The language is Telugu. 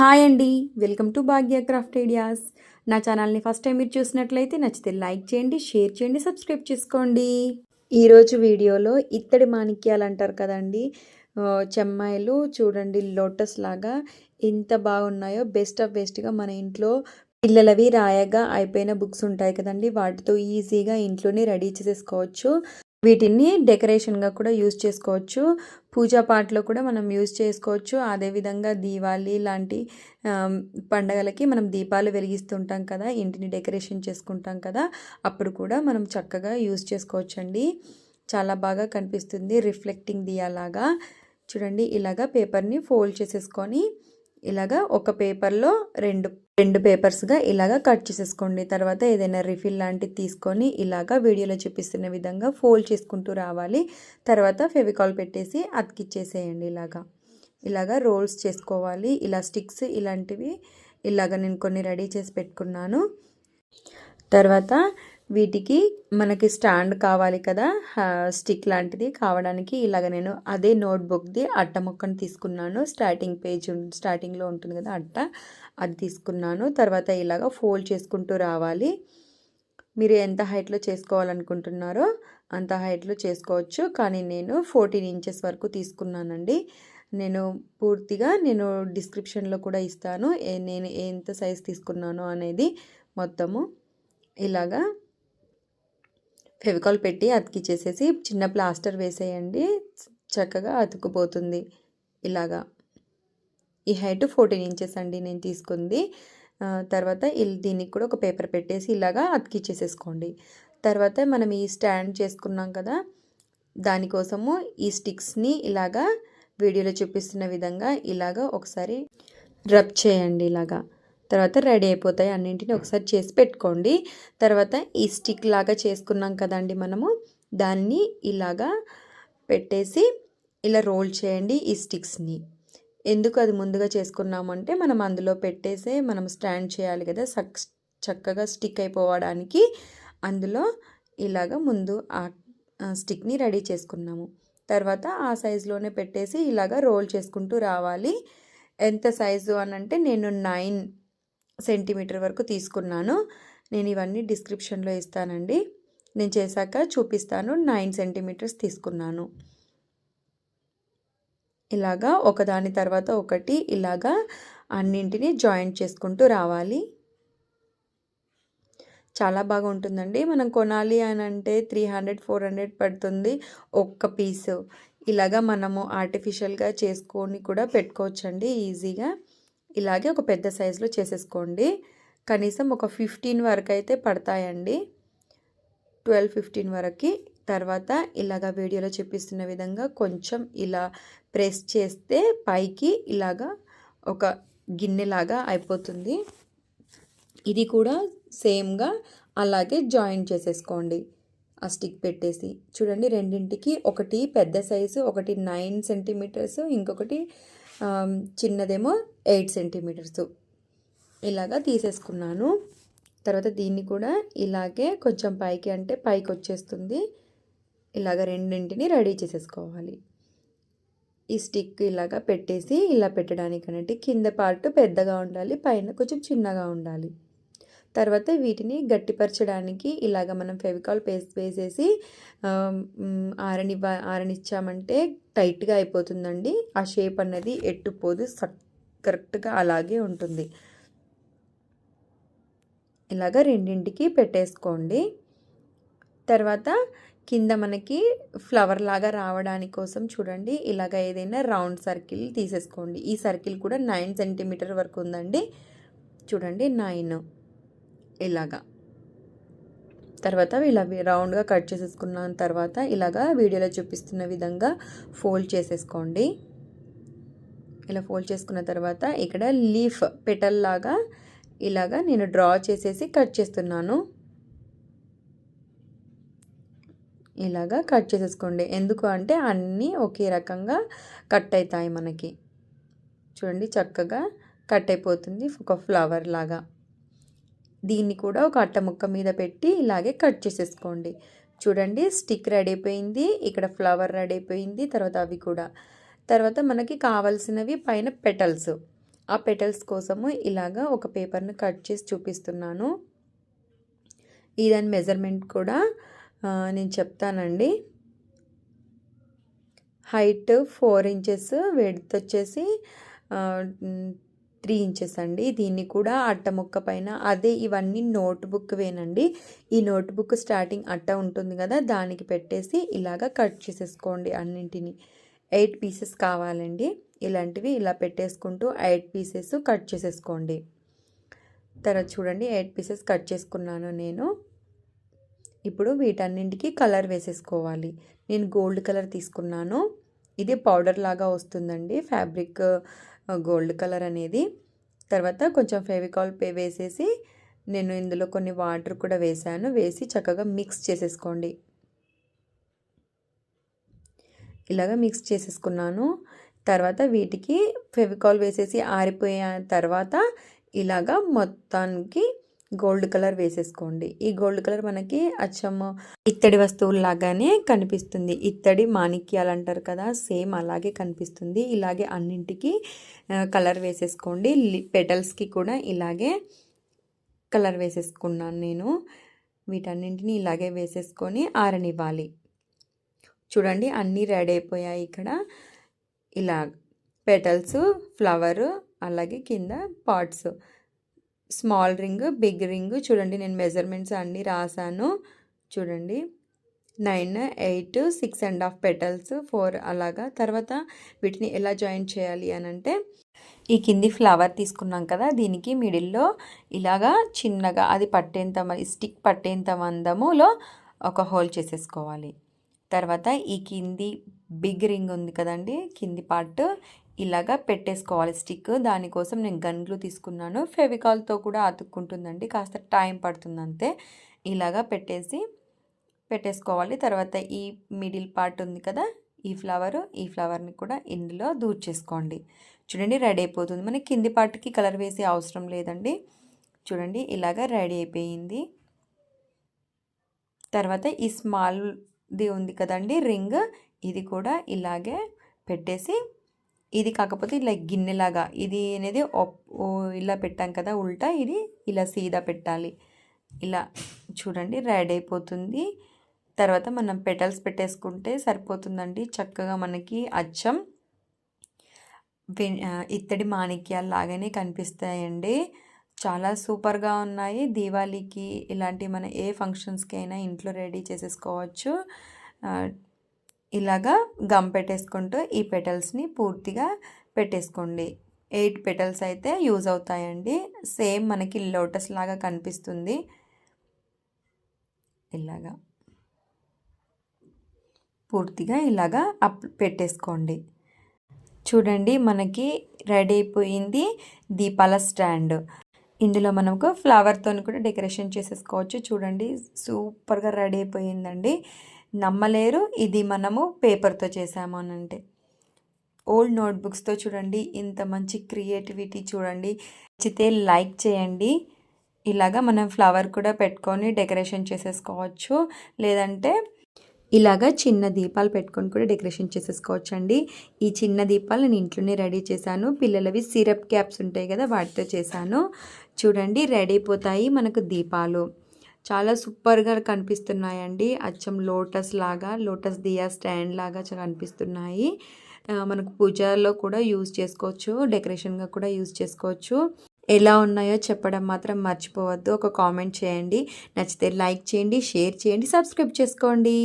హాయ్ అండి. Welcome to Bhagya craft ideas. నా ఛానల్ని ఫస్ట్ టైం మీరు చూసినట్లయితే నచ్చితే లైక్ చేయండి షేర్ చేయండి సబ్స్క్రైబ్ చేసుకోండి. ఈరోజు వీడియోలో ఇత్తడి మాణిక్యాలు అంటారు కదండి. చెమ్మాయిలు చూడండి లోటస్ లాగా ఎంత బాగున్నాయో. బెస్ట్ ఆఫ్ బెస్ట్గా మన ఇంట్లో పిల్లలవి రాయగా అయిపోయిన బుక్స్ ఉంటాయి కదండి. వాటితో ఈజీగా ఇంట్లోనే రెడీ చేసేసుకోవచ్చు. వీటిని డెకరేషన్గా కూడా యూజ్ చేసుకోవచ్చు. పూజా పాటలో కూడా మనం యూజ్ చేసుకోవచ్చు. అదేవిధంగా దీవాలి లాంటి పండగలకి మనం దీపాలు వెలిగిస్తుంటాం కదా ఇంటిని డెకరేషన్ చేసుకుంటాం కదా అప్పుడు కూడా మనం చక్కగా యూజ్ చేసుకోవచ్చండి. చాలా బాగా కనిపిస్తుంది రిఫ్లెక్టింగ్ దియాలాగా చూడండి ఇలాగా పేపర్ని ఫోల్డ్ చేసేసుకొని ఇలాగా ఒక పేపర్లో రెండు రెండు పేపర్స్గా ఇలాగా కట్ చేసేసుకోండి. తర్వాత ఏదైనా రిఫిల్ లాంటిది తీసుకొని ఇలాగా వీడియోలో చూపిస్తున్న విధంగా ఫోల్డ్ చేసుకుంటూ రావాలి. తర్వాత ఫెవికాల్ పెట్టేసి అతికిచ్చేసేయండి ఇలాగా. ఇలాగా రోల్స్ చేసుకోవాలి. ఇలా స్టిక్స్ ఇలాంటివి ఇలాగ నేను కొన్ని రెడీ చేసి పెట్టుకున్నాను. తర్వాత వీటికి మనకి స్టాండ్ కావాలి కదా స్టిక్ లాంటిది కావడానికి ఇలాగ నేను అదే నోట్బుక్ది అట్ట మొక్కను తీసుకున్నాను. స్టార్టింగ్ పేజ్ ఉం- స్టార్టింగ్లో ఉంటుంది కదా అట్ట అది తీసుకున్నాను. తర్వాత ఇలాగ ఫోల్డ్ చేసుకుంటూ రావాలి. మీరు ఎంత హైట్లో చేసుకోవాలనుకుంటున్నారో అంత హైట్లో చేసుకోవచ్చు. కానీ నేను ఫోర్టీన్ ఇంచెస్ వరకు తీసుకున్నానండి. నేను పూర్తిగా నేను డిస్క్రిప్షన్లో కూడా ఇస్తాను. ఏ- నేను ఎంత సైజ్ తీసుకున్నాను అనేది మొత్తము ఇలాగా ఫెవికాల్ పెట్టి అతికిచ్చేసేసి చిన్న ప్లాస్టర్ వేసేయండి. చక్కగా అతుకుపోతుంది ఇలాగా. ఈ హైట్ ఫోర్టీన్ ఇంచెస్ అండి నేను తీసుకుంది. తర్వాత దీనికి కూడా ఒక పేపర్ పెట్టేసి ఇలాగా అతికిచ్చేసేసుకోండి. తర్వాత మనం ఈ స్టాండ్ చేసుకున్నాం కదా దానికోసము ఈ స్టిక్స్ని ఇలాగా వీడియోలో చూపిస్తున్న విధంగా ఇలాగా ఒకసారి రబ్ చేయండి ఇలాగా. తర్వాత రెడీ అయిపోతాయి అన్నింటిని ఒకసారి చేసి పెట్టుకోండి. తర్వాత ఈ స్టిక్ లాగా చేసుకున్నాం కదండి మనము దాన్ని ఇలాగా పెట్టేసి ఇలా రోల్ చేయండి ఈ స్టిక్స్ని. ఎందుకు అది ముందుగా చేసుకున్నామంటే మనం అందులో పెట్టేసే మనం స్టాండ్ చేయాలి కదా సక్ చక్కగా స్టిక్ అయిపోవడానికి అందులో ఇలాగ ముందు ఆ స్టిక్ని రెడీ చేసుకున్నాము. తర్వాత ఆ సైజులోనే పెట్టేసి ఇలాగ రోల్ చేసుకుంటూ రావాలి. ఎంత సైజు అనంటే నేను నైన్ సెంటీమీటర్ వరకు తీసుకున్నాను. నేను ఇవన్నీ డిస్క్రిప్షన్లో ఇస్తానండి. నేను చేశాక చూపిస్తాను. నైన్ సెంటీమీటర్స్ తీసుకున్నాను. ఇలాగా ఒకదాని తర్వాత ఒకటి ఇలాగా అన్నింటినీ జాయింట్ చేసుకుంటూ రావాలి. చాలా బాగా ఉంటుందండి. మనం కొనాలి అని అంటే త్రీ హండ్రెడ్ ఫోర్ హండ్రెడ్ పడుతుంది ఒక్క పీసు. ఇలాగా మనము ఆర్టిఫిషియల్గా చేసుకొని కూడా పెట్టుకోవచ్చండి ఈజీగా. ఇలాగే ఒక పెద్ద సైజులో చేసేసుకోండి. కనీసం ఒక ఫిఫ్టీన్ వరకు అయితే పడతాయండి. ట్వెల్వ్ ఫిఫ్టీన్ వరకు. తర్వాత ఇలాగ వీడియోలో చూపిస్తున్న విధంగా కొంచెం ఇలా ప్రెస్ చేస్తే పైకి ఇలాగా ఒక గిన్నెలాగా అయిపోతుంది. ఇది కూడా సేమ్గా అలాగే జాయిన్ చేసేసుకోండి. ఆ స్టిక్ పెట్టేసి. చూడండి రెండింటికి ఒకటి పెద్ద సైజు ఒకటి నైన్ సెంటీమీటర్స్ ఇంకొకటి చిన్నదేమో ఎయిట్ సెంటీమీటర్స్. ఇలాగా తీసేసుకున్నాను. తర్వాత దీన్ని కూడా ఇలాగే కొంచెం పైకి అంటే పైకి వచ్చేస్తుంది ఇలాగ రెండింటిని రెడీ చేసేసుకోవాలి. ఈ స్టిక్ ఇలాగా పెట్టేసి ఇలా పెట్టడానికి అనేది కింద పార్ట్ పెద్దగా ఉండాలి పైన కొంచెం చిన్నగా ఉండాలి. తర్వాత వీటిని గట్టిపరచడానికి ఇలాగ మనం ఫెవికాల్ పేస్ట్ వేసేసి ఆరని ఆరనిచ్చామంటే టైట్గా అయిపోతుందండి. ఆ షేప్ అన్నది ఎట్టుపోదు సక్ కరెక్ట్గా అలాగే ఉంటుంది. ఇలాగ రెండింటికి పెట్టేసుకోండి. తర్వాత కింద మనకి ఫ్లవర్ లాగా రావడానికి కోసం చూడండి ఇలాగ ఏదైనా రౌండ్ సర్కిల్ తీసేసుకోండి. ఈ సర్కిల్ కూడా నైన్ సెంటీమీటర్ వరకు ఉందండి. చూడండి నైన్. ఇలాగా. తర్వాత ఇలా రౌండ్గా కట్ చేసేసుకున్న తర్వాత ఇలాగా వీడియోలో చూపిస్తున్న విధంగా ఫోల్డ్ చేసేసుకోండి. ఇలా ఫోల్డ్ చేసుకున్న తర్వాత ఇక్కడ లీఫ్ పెటల్ లాగా ఇలాగా నేను డ్రా చేసేసి కట్ చేస్తున్నాను. ఇలాగా కట్ చేసేసుకోండి. ఎందుకు అంటే అన్నీ ఒకే రకంగా కట్ అవుతాయి మనకి. చూడండి చక్కగా కట్ అయిపోతుంది ఒక ఫ్లవర్ లాగా. దీన్ని కూడా ఒక అట్ట ముక్క మీద పెట్టి ఇలాగే కట్ చేసేసుకోండి. చూడండి స్టిక్ రెడీ అయిపోయింది. ఇక్కడ ఫ్లవర్ రెడీ అయిపోయింది. తర్వాత అవి కూడా. తర్వాత మనకి కావాల్సినవి పైన పెటల్స్. ఆ పెటల్స్ కోసము ఇలాగా ఒక పేపర్ని కట్ చేసి చూపిస్తున్నాను. ఇదని దాని మెజర్మెంట్ కూడా నేను చెప్తానండి. హైట్ ఫోర్ ఇంచెస్ వెడ్త్ వచ్చేసి త్రీ ఇంచెస్ అండి. దీన్ని కూడా అట్ట ముక్క పైన అదే ఇవన్నీ నోట్బుక్ వేనండి. ఈ నోట్బుక్ స్టార్టింగ్ అట్ట ఉంటుంది కదా దానికి పెట్టేసి ఇలాగా కట్ చేసేసుకోండి అన్నింటిని. ఎయిట్ పీసెస్ కావాలండి. ఇలాంటివి ఇలా పెట్టేసుకుంటూ ఎయిట్ పీసెస్ కట్ చేసేసుకోండి. తర్వాత చూడండి ఎయిట్ పీసెస్ కట్ చేసుకున్నాను నేను. ఇప్పుడు వీటన్నింటికి కలర్ వేసేసుకోవాలి. నేను గోల్డ్ కలర్ తీసుకున్నాను. ఇది పౌడర్ లాగా వస్తుందండి. ఫ్యాబ్రిక్ గోల్డ్ కలర్ అనేది. తర్వాత కొంచెం ఫెవికాల్ పే వేసేసి నేను ఇందులో కొన్ని వాటర్ కూడా వేసాను. వేసి చక్కగా మిక్స్ చేసేసుకోండి. ఇలాగ మిక్స్ చేసేసుకున్నాను. తర్వాత వీటికి ఫెవికాల్ వేసేసి ఆరిపోయిన తర్వాత ఇలాగా మొత్తానికి గోల్డ్ కలర్ వేసేసుకోండి. ఈ గోల్డ్ కలర్ మనకి అచ్చం ఇత్తడి వస్తువుల్లాగానే కనిపిస్తుంది. ఇత్తడి మాణిక్యాలు అంటారు కదా సేమ్ అలాగే కనిపిస్తుంది. ఇలాగే అన్నింటికి కలర్ వేసేసుకోండి. పెటల్స్కి కూడా ఇలాగే కలర్ వేసేసుకున్నాను నేను. వీటన్నింటిని ఇలాగే వేసేసుకొని ఆరనివ్వాలి. చూడండి అన్నీ రెడీ అయిపోయాయి ఇక్కడ. ఇలా పెటల్స్ ఫ్లవరు అలాగే కింద pots. Small ring big ring. చూడండి నేను మెజర్మెంట్స్ అన్నీ రాసాను చూడండి. Nine eight six and half petals four అలాగా. తర్వాత వీటిని ఎలా జాయిన్ చేయాలి అని అంటే ఈ కింది ఫ్లవర్ తీసుకున్నాం కదా దీనికి మిడిల్లో ఇలాగా చిన్నగా అది పట్టేంత స్టిక్ పట్టేంత మందములో ఒక హోల్ చేసేసుకోవాలి. తర్వాత ఈ కింది బిగ్ రింగ్ ఉంది కదండి కింది పార్ట్ ఇలాగా పెట్టేసుకోవాలి స్టిక్. దానికోసం నేను గండ్లు తీసుకున్నాను. ఫెవికాల్తో కూడా అతుక్కుంటుందండి. కాస్త టైం పడుతుంది అంతే ఇలాగా పెట్టేసి పెట్టేసుకోవాలి. తర్వాత ఈ మిడిల్ పార్ట్ ఉంది కదా ఈ ఫ్లవర్ ఈ ఫ్లవర్ని కూడా ఇందులో దూర్చేసుకోండి చూడండి రెడీ అయిపోతుంది. మనకి కింది పార్ట్కి కలర్ వేసే అవసరం లేదండి. చూడండి ఇలాగా రెడీ అయిపోయింది. తర్వాత ఈ స్మాల్ది ఉంది కదండి రింగ్. ఇది కూడా ఇలాగే పెట్టేసి ఇది కాకపోతే ఇలా గిన్నెలాగా ఇది అనేది ఓ ఇలా పెట్టాం కదా ఉల్టా ఇది ఇలా సీదా పెట్టాలి. ఇలా చూడండి రెడీ అయిపోతుంది. తర్వాత మనం పెటల్స్ పెట్టేసుకుంటే సరిపోతుందండి. చక్కగా మనకి అచ్చం ఇత్తడి మాణిక్యాలు లాగానే కనిపిస్తాయండి. చాలా సూపర్గా ఉన్నాయి. దీవాళీకి ఇలాంటి మన ఏ ఫంక్షన్స్కి అయినా ఇంట్లో రెడీ చేసేసుకోవచ్చు. ఇలాగా గమ్ పెట్టేసుకుంటూ ఈ పెటల్స్ని పూర్తిగా పెట్టేసుకోండి. ఎయిట్ పెటల్స్ అయితే యూజ్ అవుతాయండి. సేమ్ మనకి లోటస్ లాగా కనిపిస్తుంది. ఇలాగా. పూర్తిగా ఇలాగా అప్ పెట్టేసుకోండి. చూడండి మనకి రెడీ అయిపోయింది దీపాల స్టాండ్ ఇందులో మనకు ఫ్లవర్తో కూడా డెకరేషన్ చేసేసుకోవచ్చు. చూడండి సూపర్గా రెడీ అయిపోయిందండి. నమ్మలేరు ఇది మనము పేపర్తో చేసాము అని అంటే ఓల్డ్ నోట్బుక్స్తో చూడండి ఇంత మంచి క్రియేటివిటీ చూడండి. నచ్చితే లైక్ చేయండి. ఇలాగా మనం ఫ్లవర్ కూడా పెట్టుకొని డెకరేషన్ చేసేసుకోవచ్చు. లేదంటే ఇలాగా చిన్న దీపాలు పెట్టుకొని కూడా డెకరేషన్ చేసేసుకోవచ్చు అండి ఈ చిన్న దీపాలు నేను ఇంట్లోనే రెడీ చేశాను. పిల్లలవి సిరప్ క్యాప్స్ ఉంటాయి కదా వాటితో చేశాను. చూడండి రెడీ అయిపోతాయి మనకు దీపాలు. చాలా సూపర్గా కనిపిస్తున్నాయండి. అచ్చం లోటస్ లాగా లోటస్ దియా స్టాండ్ లాగా కనిపిస్తున్నాయి. మనకు పూజలో కూడా యూజ్ చేసుకోవచ్చు డెకరేషన్గా కూడా యూజ్ చేసుకోవచ్చు. ఎలా ఉన్నాయో చెప్పడం మాత్రం మర్చిపోవద్దు. ఒక కామెంట్ చేయండి. నచ్చితే లైక్ చేయండి షేర్ చేయండి సబ్స్క్రైబ్ చేసుకోండి.